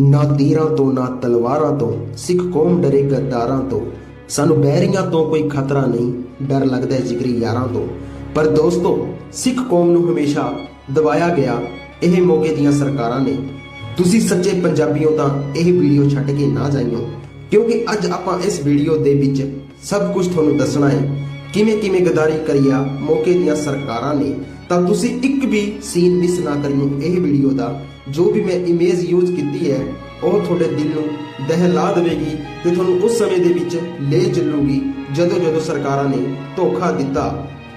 ਨਾ ਤੀਰਾਂ ਤੋਂ, ਨਾ ਤਲਵਾਰਾਂ ਤੋਂ, ਸਿੱਖ ਕੌਮ ਡਰੇ ਗੱਦਾਰਾਂ ਤੋਂ। ਸਾਨੂੰ ਬਹਿਰੀਆਂ ਤੋਂ ਕੋਈ ਖਤਰਾ ਨਹੀਂ, ਡਰ ਲੱਗਦਾ ਹੈ ਜਿਗਰੀ ਯਾਰਾਂ ਤੋਂ। ਪਰ ਦੋਸਤੋ, ਸਿੱਖ ਕੌਮ ਨੂੰ ਹਮੇਸ਼ਾ ਦਬਾਇਆ ਗਿਆ ਇਹ ਮੌਕੇ ਦੀਆਂ ਸਰਕਾਰਾਂ ਨੇ। ਤੁਸੀਂ ਸੱਚੇ ਪੰਜਾਬੀਓ ਤਾਂ ਇਹ ਵੀਡੀਓ ਛੱਡ ਕੇ ਨਾ ਜਾਈਓ, ਕਿਉਂਕਿ ਅੱਜ ਆਪਾਂ ਇਸ ਵੀਡੀਓ ਦੇ ਵਿੱਚ ਸਭ ਕੁਝ ਤੁਹਾਨੂੰ ਦੱਸਣਾ ਹੈ। ਕਿਵੇਂ ਕਿਵੇਂ ਗਦਾਰੀ ਕਰੀਆ ਮੌਕੇ ਦੀਆਂ ਸਰਕਾਰਾਂ ਨੇ, ਤਾਂ ਤੁਸੀਂ ਇੱਕ ਵੀ ਸੀਨ ਮਿਸ ਨਾ ਕਰਿਓ ਇਹ ਵੀਡੀਓ ਦਾ, ਜੋ ਵੀ ਮੈਂ ਇਮੇਜ ਯੂਜ਼ ਕੀਤੀ ਹੈ, ਉਹ ਤੁਹਾਡੇ ਦਿਲ ਨੂੰ ਦਹਿਲਾ ਦੇਵੇਗੀ ਤੇ ਤੁਹਾਨੂੰ ਉਸ ਸਮੇਂ ਦੇ ਵਿੱਚ ਲੈ ਚੱਲੂਗੀ, ਜਦੋਂ ਜਦੋਂ ਸਰਕਾਰਾਂ ਨੇ ਧੋਖਾ ਦਿੱਤਾ।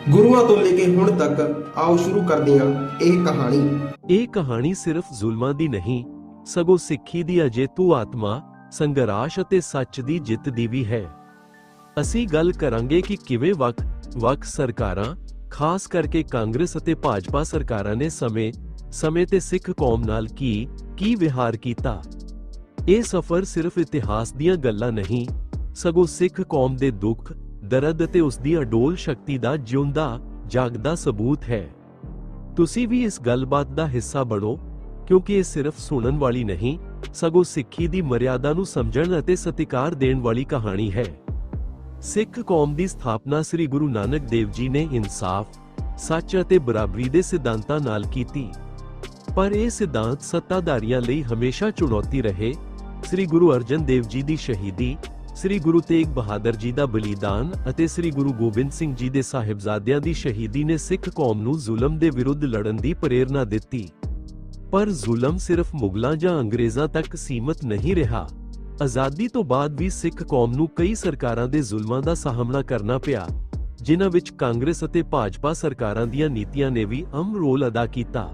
ਗੁਰੂਆਂ ਤੋਂ ਲੈ ਕੇ ਹੁਣ ਤੱਕ ਆਓ ਸ਼ੁਰੂ ਕਰਦੇ ਹਾਂ ਇਹ ਕਹਾਣੀ। ਇਹ ਕਹਾਣੀ ਸਿਰਫ ਜ਼ੁਲਮਾਂ ਦੀ ਨਹੀਂ, ਸਗੋਂ ਸਿੱਖੀ ਦੀ ਅਜੇਤੂ ਆਤਮਾ, ਸੰਘਰਸ਼ ਅਤੇ ਸੱਚ ਦੀ ਜਿੱਤ ਦੀ ਵੀ ਹੈ। ਅਸੀਂ ਗੱਲ ਕਰਾਂਗੇ ਕਿ ਕਿਵੇਂ ਵੱਖ ਵੱਖ ਸਰਕਾਰਾਂ, ਖਾਸ ਕਰਕੇ ਕਾਂਗਰਸ ਅਤੇ ਭਾਜਪਾ ਸਰਕਾਰਾਂ ਨੇ ਸਮੇਂ ਸਮੇਂ ਤੇ ਸਿੱਖ ਕੌਮ ਨਾਲ ਕੀ ਕੀ ਵਿਹਾਰ ਕੀਤਾ। ਇਹ ਸਫ਼ਰ ਸਿਰਫ ਇਤਿਹਾਸ ਦੀਆਂ ਗੱਲਾਂ ਨਹੀਂ, ਸਗੋਂ ਸਿੱਖ ਕੌਮ ਦੇ ਦੁੱਖ, ਦਰਦ ਅਤੇ ਉਸ ਦੀ ਅਡੋਲ ਸ਼ਕਤੀ ਦਾ ਜਿਉਂਦਾ, ਜਾਗਦਾ ਸਬੂਤ ਹੈ। ਤੁਸੀਂ ਵੀ ਇਸ ਗੱਲਬਾਤ ਦਾ ਹਿੱਸਾ ਬਣੋ, ਕਿਉਂਕਿ ਇਹ ਸਿਰਫ ਸੁਣਨ ਵਾਲੀ ਨਹੀਂ, ਸਗੋਂ ਸਿੱਖੀ ਦੀ ਮਰਿਆਦਾ ਨੂੰ ਸਮਝਣ ਅਤੇ ਸਤਿਕਾਰ ਦੇਣ ਵਾਲੀ ਕਹਾਣੀ ਹੈ। ਸਿੱਖ ਕੌਮ ਦੀ ਸਥਾਪਨਾ ਸ੍ਰੀ ਗੁਰੂ ਨਾਨਕ ਦੇਵ ਜੀ ਨੇ ਇਨਸਾਫ, ਸੱਚ ਅਤੇ ਬਰਾਬਰੀ ਦੇ ਸਿਧਾਂਤਾਂ ਨਾਲ ਕੀਤੀ। ਪਰ ਇਹ ਸਿਧਾਂਤ ਸੱਤਾਧਾਰੀਆਂ ਲਈ ਹਮੇਸ਼ਾ ਚੁਣੌਤੀ ਰਹੇ। ਸ੍ਰੀ ਗੁਰੂ ਅਰਜਨ ਦੇਵ ਜੀ ਦੀ ਸ਼ਹੀਦੀ, ਸ੍ਰੀ ਗੁਰੂ ਤੇਗ ਬਹਾਦਰ ਜੀ ਦਾ ਬਲੀਦਾਨ ਅਤੇ ਸ੍ਰੀ ਗੁਰੂ ਗੋਬਿੰਦ ਸਿੰਘ ਜੀ ਦੇ ਸਾਹਿਬਜ਼ਾਦਿਆਂ ਦੀ ਸ਼ਹੀਦੀ ਨੇ ਸਿੱਖ ਕੌਮ ਨੂੰ ਜ਼ੁਲਮ ਦੇ ਵਿਰੁੱਧ ਲੜਨ ਦੀ ਪ੍ਰੇਰਣਾ ਦਿੱਤੀ। ਪਰ ਜ਼ੁਲਮ ਸਿਰਫ ਮੁਗਲਾਂ ਜਾਂ ਅੰਗਰੇਜ਼ਾਂ ਤੱਕ ਸੀਮਤ ਨਹੀਂ ਰਿਹਾ। ਆਜ਼ਾਦੀ ਤੋਂ ਬਾਅਦ ਵੀ ਸਿੱਖ ਕੌਮ ਨੂੰ ਕਈ ਸਰਕਾਰਾਂ ਦੇ ਜ਼ੁਲਮਾਂ ਦਾ ਸਾਹਮਣਾ ਕਰਨਾ ਪਿਆ, ਜਿਨ੍ਹਾਂ ਵਿੱਚ ਕਾਂਗਰਸ ਅਤੇ ਭਾਜਪਾ ਸਰਕਾਰਾਂ ਦੀਆਂ ਨੀਤੀਆਂ ਨੇ ਵੀ ਅਹਿਮ ਰੋਲ ਅਦਾ ਕੀਤਾ।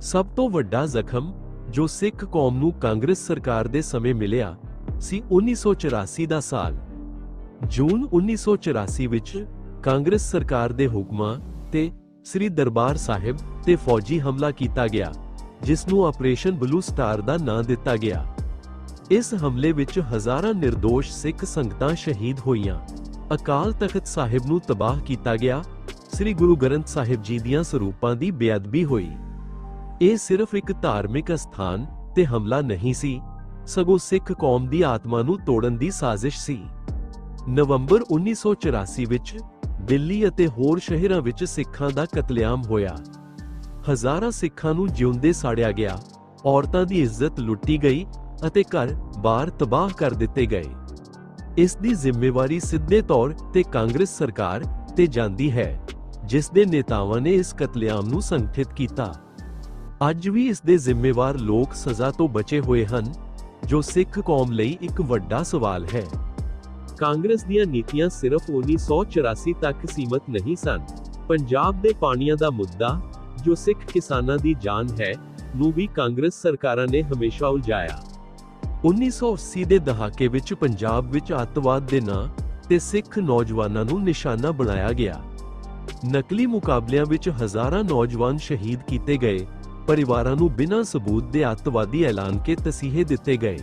ਸਭ ਤੋਂ ਵੱਡਾ ਜ਼ਖਮ ਜੋ ਸਿੱਖ ਕੌਮ ਨੂੰ ਕਾਂਗਰਸ ਸਰਕਾਰ ਦੇ ਸਮੇਂ ਮਿਲਿਆ ਸੀ 1984 ਦਾ ਸਾਲ। ਜੂਨ 1984 ਵਿੱਚ ਕਾਂਗਰਸ ਸਰਕਾਰ ਦੇ ਹੁਕਮਾਂ ਤੇ ਸ੍ਰੀ ਦਰਬਾਰ ਸਾਹਿਬ ਤੇ ਫੌਜੀ ਹਮਲਾ ਕੀਤਾ ਗਿਆ, ਜਿਸ ਨੂੰ ਆਪਰੇਸ਼ਨ ਬਲੂ ਸਟਾਰ ਦਾ ਨਾਂ ਦਿੱਤਾ ਗਿਆ। ਇਸ ਹਮਲੇ ਵਿੱਚ ਹਜ਼ਾਰਾਂ નિર્ਦੋਸ਼ ਸਿੱਖ ਸੰਗਤਾਂ ਸ਼ਹੀਦ ਹੋਈਆਂ। ਅਕਾਲ ਤਖਤ ਸਾਹਿਬ ਨੂੰ ਤਬਾਹ ਕੀਤਾ ਗਿਆ। ਸ੍ਰੀ ਗੁਰੂ ਗ੍ਰੰਥ ਸਾਹਿਬ ਜੀ ਦੀਆਂ ਸਰੂਪਾਂ ਦੀ ਬੇਅਦਬੀ ਹੋਈ। ਇਹ ਸਿਰਫ ਇੱਕ ਧਾਰਮਿਕ ਅਸਥਾਨ ਤੇ ਹਮਲਾ ਨਹੀਂ ਸੀ, ਸਗੋਂ ਸਿੱਖ ਕੌਮ ਦੀ ਆਤਮਾ ਨੂੰ ਤੋੜਨ ਦੀ ਸਾਜ਼ਿਸ਼ ਸੀ। ਨਵੰਬਰ 1984 ਵਿੱਚ ਦਿੱਲੀ ਅਤੇ ਹੋਰ ਸ਼ਹਿਰਾਂ ਵਿੱਚ ਸਿੱਖਾਂ ਦਾ ਕਤਲੇਆਮ ਹੋਇਆ। ਹਜ਼ਾਰਾਂ ਸਿੱਖਾਂ ਨੂੰ ਜਿਉਂਦੇ ਸਾੜਿਆ ਗਿਆ। ਔਰਤਾਂ ਦੀ ਇੱਜ਼ਤ ਲੁੱਟੀ ਗਈ ਅਤੇ ਘਰ ਬਾਰ ਤਬਾਹ ਕਰ ਦਿੱਤੇ ਗਏ। ਇਸ ਦੀ ਜ਼ਿੰਮੇਵਾਰੀ ਸਿੱਧੇ ਤੌਰ ਤੇ ਕਾਂਗਰਸ ਸਰਕਾਰ ਤੇ ਜਾਂਦੀ ਹੈ, ਜਿਸ ਦੇ ਨੇਤਾਵਾਂ ਨੇ ਇਸ ਕਤਲੇਆਮ ਨੂੰ ਸੰਗਠਿਤ ਕੀਤਾ। ਅੱਜ ਵੀ ਇਸ ਦੇ ਜ਼ਿੰਮੇਵਾਰ ਲੋਕ ਸਜ਼ਾ ਤੋਂ ਬਚੇ ਹੋਏ ਹਨ, ਜੋ ਸਿੱਖ ਕੌਮ ਲਈ ਇੱਕ ਵੱਡਾ ਸਵਾਲ ਹੈ। ਕਾਂਗਰਸ ਦੀਆਂ ਨੀਤੀਆਂ ਸਿਰਫ 1984 ਤੱਕ ਸੀਮਤ ਨਹੀਂ ਸਨ। ਪੰਜਾਬ ਦੇ ਪਾਣੀਆਂ ਦਾ ਮੁੱਦਾ, ਜੋ ਸਿੱਖ ਕਿਸਾਨਾਂ ਦੀ ਜਾਨ ਹੈ, ਨੂੰ ਵੀ ਕਾਂਗਰਸ ਸਰਕਾਰਾਂ ਨੇ ਹਮੇਸ਼ਾ ਉਲਝਾਇਆ। 1980 ਦੇ ਦਹਾਕੇ ਵਿੱਚ ਪੰਜਾਬ ਵਿੱਚ ਅੱਤਵਾਦ ਦੇ ਨਾਂ ਤੇ ਸਿੱਖ ਨੌਜਵਾਨਾਂ ਨੂੰ ਨਿਸ਼ਾਨਾ ਬਣਾਇਆ ਗਿਆ। ਨਕਲੀ ਮੁਕਾਬਲਿਆਂ ਵਿੱਚ ਹਜ਼ਾਰਾਂ ਨੌਜਵਾਨ ਸ਼ਹੀਦ ਕੀਤੇ ਗਏ, ਪਰਿਵਾਰਾਂ ਨੂੰ ਬਿਨਾਂ ਸਬੂਤ ਦੇ ਅੱਤਵਾਦੀ ਐਲਾਨ ਕੇ ਤਸੀਹੇ ਦਿੱਤੇ ਗਏ।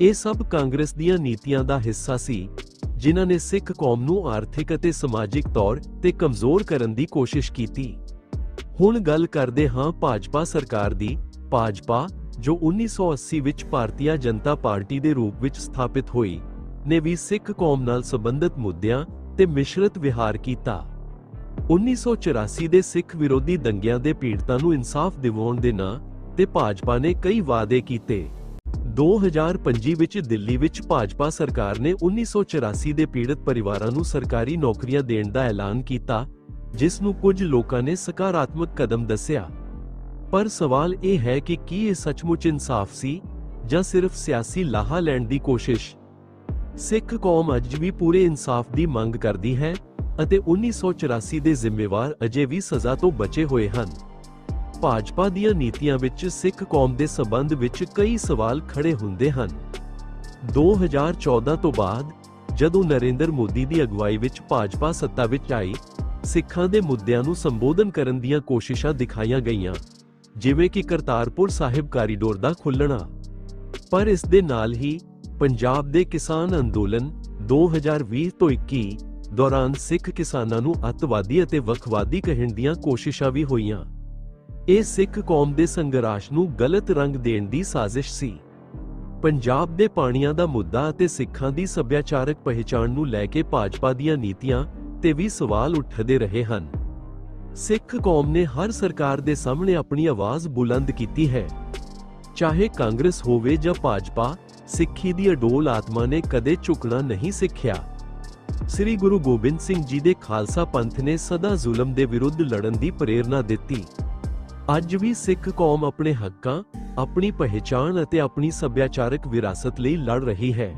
ਇਹ ਸਭ ਕਾਂਗਰਸ ਦੀਆਂ ਨੀਤੀਆਂ ਦਾ ਹਿੱਸਾ ਸੀ, ਜਿਨ੍ਹਾਂ ਨੇ ਸਿੱਖ ਕੌਮ ਨੂੰ ਆਰਥਿਕ ਅਤੇ ਸਮਾਜਿਕ ਤੌਰ ਤੇ ਕਮਜ਼ੋਰ ਕਰਨ ਦੀ ਕੋਸ਼ਿਸ਼ ਕੀਤੀ। ਹੁਣ ਗੱਲ ਕਰਦੇ ਹਾਂ ਭਾਜਪਾ ਸਰਕਾਰ ਦੀ ਭਾਜਪਾ, ਜੋ 1980 ਵਿੱਚ ਭਾਰਤੀ ਜਨਤਾ ਪਾਰਟੀ ਦੇ ਰੂਪ ਵਿੱਚ ਸਥਾਪਿਤ ਹੋਈ, ਨੇ ਵੀ ਸਿੱਖ ਕੌਮ ਨਾਲ ਸੰਬੰਧਿਤ ਮੁੱਦਿਆਂ ਤੇ ਮਿਸ਼ਰਤ ਵਿਹਾਰ ਕੀਤਾ। 1984 ਦੇ ਸਿੱਖ ਵਿਰੋਧੀ ਦੰਗਿਆਂ ਦੇ ਪੀੜਤਾਂ ਨੂੰ ਇਨਸਾਫ ਦਿਵਾਉਣ ਦੇ ਨਾਂ ਤੇ ਭਾਜਪਾ ਨੇ ਕਈ ਵਾਅਦੇ ਕੀਤੇ। 2025 ਵਿੱਚ ਦਿੱਲੀ ਵਿੱਚ ਭਾਜਪਾ ਸਰਕਾਰ ਨੇ 1984 ਦੇ ਪੀੜਤ ਪਰਿਵਾਰਾਂ ਨੂੰ ਸਰਕਾਰੀ ਨੌਕਰੀਆਂ ਦੇਣ ਦਾ ਐਲਾਨ ਕੀਤਾ, ਜਿਸ ਨੂੰ ਕੁਝ ਲੋਕਾਂ ਨੇ ਸਕਾਰਾਤਮਕ ਕਦਮ ਦੱਸਿਆ। ਪਰ ਸਵਾਲ ਇਹ ਹੈ ਕਿ ਕੀ ਇਹ ਸੱਚਮੁੱਚ ਇਨਸਾਫ ਸੀ ਜਾਂ ਸਿਰਫ ਸਿਆਸੀ ਲਾਹਾ ਲੈਣ ਦੀ ਕੋਸ਼ਿਸ਼? ਸਿੱਖ ਕੌਮ ਅੱਜ ਵੀ ਪੂਰੇ ਇਨਸਾਫ ਦੀ ਮੰਗ ਕਰਦੀ ਹੈ ਅਤੇ 1984 ਦੇ ਜ਼ਿੰਮੇਵਾਰ ਅਜੇ ਵੀ ਸਜ਼ਾ ਤੋਂ ਬਚੇ ਹੋਏ ਹਨ। ਭਾਜਪਾ ਦੀਆਂ ਨੀਤੀਆਂ ਵਿੱਚ ਸਿੱਖ ਕੌਮ ਦੇ ਸਬੰਧ ਵਿੱਚ ਕਈ ਸਵਾਲ ਖੜੇ ਹੁੰਦੇ ਹਨ। 2014 ਤੋਂ ਬਾਅਦ, ਜਦੋਂ ਨਰਿੰਦਰ ਮੋਦੀ ਦੀ ਅਗਵਾਈ ਵਿੱਚ ਭਾਜਪਾ ਸੱਤਾ ਵਿੱਚ ਆਈ, ਸਿੱਖਾਂ ਦੇ ਮੁੱਦਿਆਂ ਨੂੰ ਸੰਬੋਧਨ ਕਰਨ ਦੀਆਂ ਕੋਸ਼ਿਸ਼ਾਂ ਦਿਖਾਈਆਂ ਗਈਆਂ। ਜਿਵੇਂ ਕਿ ਕਰਤਾਰਪੁਰ ਸਾਹਿਬ ਕਾਰੀਡੋਰ ਦਾ ਖੁੱਲਣਾ ਪਰ ਇਸ ਦੇ ਨਾਲ ਹੀ ਪੰਜਾਬ ਦੇ ਕਿਸਾਨ ਅੰਦੋਲਨ 2020 ਤੋਂ 21 ਦੌਰਾਨ ਸਿੱਖ ਕਿਸਾਨਾਂ ਨੂੰ ਅੱਤਵਾਦੀ ਅਤੇ ਵੱਖਵਾਦੀ ਕਹਿਣ ਦੀਆਂ ਕੋਸ਼ਿਸ਼ਾਂ ਵੀ ਹੋਈਆਂ। ਇਹ ਸਿੱਖ ਕੌਮ ਦੇ ਸੰਘਰਸ਼ ਨੂੰ ਗਲਤ ਰੰਗ ਦੇਣ ਦੀ ਸਾਜ਼ਿਸ਼ ਸੀ। ਪੰਜਾਬ ਦੇ ਪਾਣੀਆਂ ਦਾ ਮੁੱਦਾ ਅਤੇ ਸਿੱਖਾਂ ਦੀ ਸੱਭਿਆਚਾਰਕ ਪਹਿਚਾਣ ਨੂੰ ਲੈ ਕੇ ਭਾਜਪਾ ਦੀਆਂ ਨੀਤੀਆਂ ਤੇ ਵੀ ਸਵਾਲ ਉੱਠਦੇ ਰਹੇ ਹਨ। ਸਿੱਖ ਕੌਮ ਨੇ ਹਰ ਸਰਕਾਰ ਦੇ ਸਾਹਮਣੇ ਆਪਣੀ ਆਵਾਜ਼ ਬੁਲੰਦ ਕੀਤੀ ਹੈ। ਚਾਹੇ ਕਾਂਗਰਸ ਹੋਵੇ ਜਾਂ ਭਾਜਪਾ, ਸਿੱਖੀ ਦੀ ਅਡੋਲ ਆਤਮਾ ਨੇ ਕਦੇ ਝੁਕਣਾ ਨਹੀਂ ਸਿੱਖਿਆ। ਸ੍ਰੀ ਗੁਰੂ ਗੋਬਿੰਦ ਸਿੰਘ ਜੀ ਦੇ ਖਾਲਸਾ ਪੰਥ ਨੇ ਸਦਾ ਜ਼ੁਲਮ ਦੇ ਵਿਰੁੱਧ ਲੜਨ ਦੀ ਪ੍ਰੇਰਣਾ ਦਿੱਤੀ। ਅੱਜ ਵੀ ਸਿੱਖ ਕੌਮ ਆਪਣੇ ਹੱਕਾਂ, ਆਪਣੀ ਪਹਿਚਾਣ ਅਤੇ ਆਪਣੀ ਸੱਭਿਆਚਾਰਕ ਵਿਰਾਸਤ ਲਈ ਲੜ ਰਹੀ ਹੈ।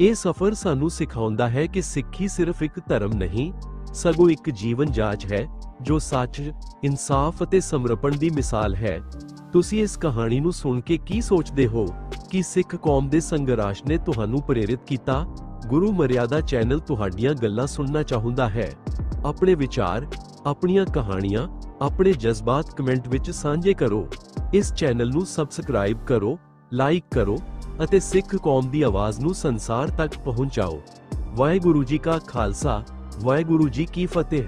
ਇਹ ਸਫ਼ਰ ਸਾਨੂੰ ਸਿਖਾਉਂਦਾ ਹੈ ਕਿ ਸਿੱਖੀ ਸਿਰਫ ਇੱਕ ਧਰਮ ਨਹੀਂ, ਸਗੋਂ ਇੱਕ ਜੀਵਨ ਜਾਚ ਹੈ ਜੋ ਸੱਚ, ਇਨਸਾਫ ਅਤੇ ਸਮਰਪਣ ਦੀ ਮਿਸਾਲ ਹੈ। ਤੁਸੀਂ ਇਸ ਕਹਾਣੀ ਨੂੰ ਸੁਣ ਕੇ ਕੀ ਸੋਚਦੇ ਹੋ? ਕਿ ਸਿੱਖ ਕੌਮ ਦੇ ਸੰਘਰਸ਼ ਨੇ ਤੁਹਾਨੂੰ ਪ੍ਰੇਰਿਤ ਕੀਤਾ? ਗੁਰੂ ਮਰਿਆਦਾ ਚੈਨਲ ਤੁਹਾਡੀਆਂ ਗੱਲਾਂ ਸੁਣਨਾ ਚਾਹੁੰਦਾ ਹੈ। ਆਪਣੇ ਵਿਚਾਰ ਆਪਣੀਆਂ ਕਹਾਣੀਆਂ ਆਪਣੇ ਜਜ਼ਬਾਤ ਕਮੈਂਟ ਵਿੱਚ ਸਾਂਝੇ ਕਰੋ। ਇਸ ਚੈਨਲ ਨੂੰ ਸਬਸਕ੍ਰਾਈਬ ਕਰੋ ਲਾਈਕ ਕਰੋ ਅਤੇ ਸਿੱਖ ਕੌਮ ਦੀ ਆਵਾਜ਼ ਨੂੰ ਸੰਸਾਰ ਤੱਕ ਪਹੁੰਚਾਓ। ਵਾਹਿਗੁਰੂ ਜੀ ਕਾ ਖਾਲਸਾ ਵਾਹਿਗੁਰੂ ਜੀ ਕੀ ਫਤਿਹ।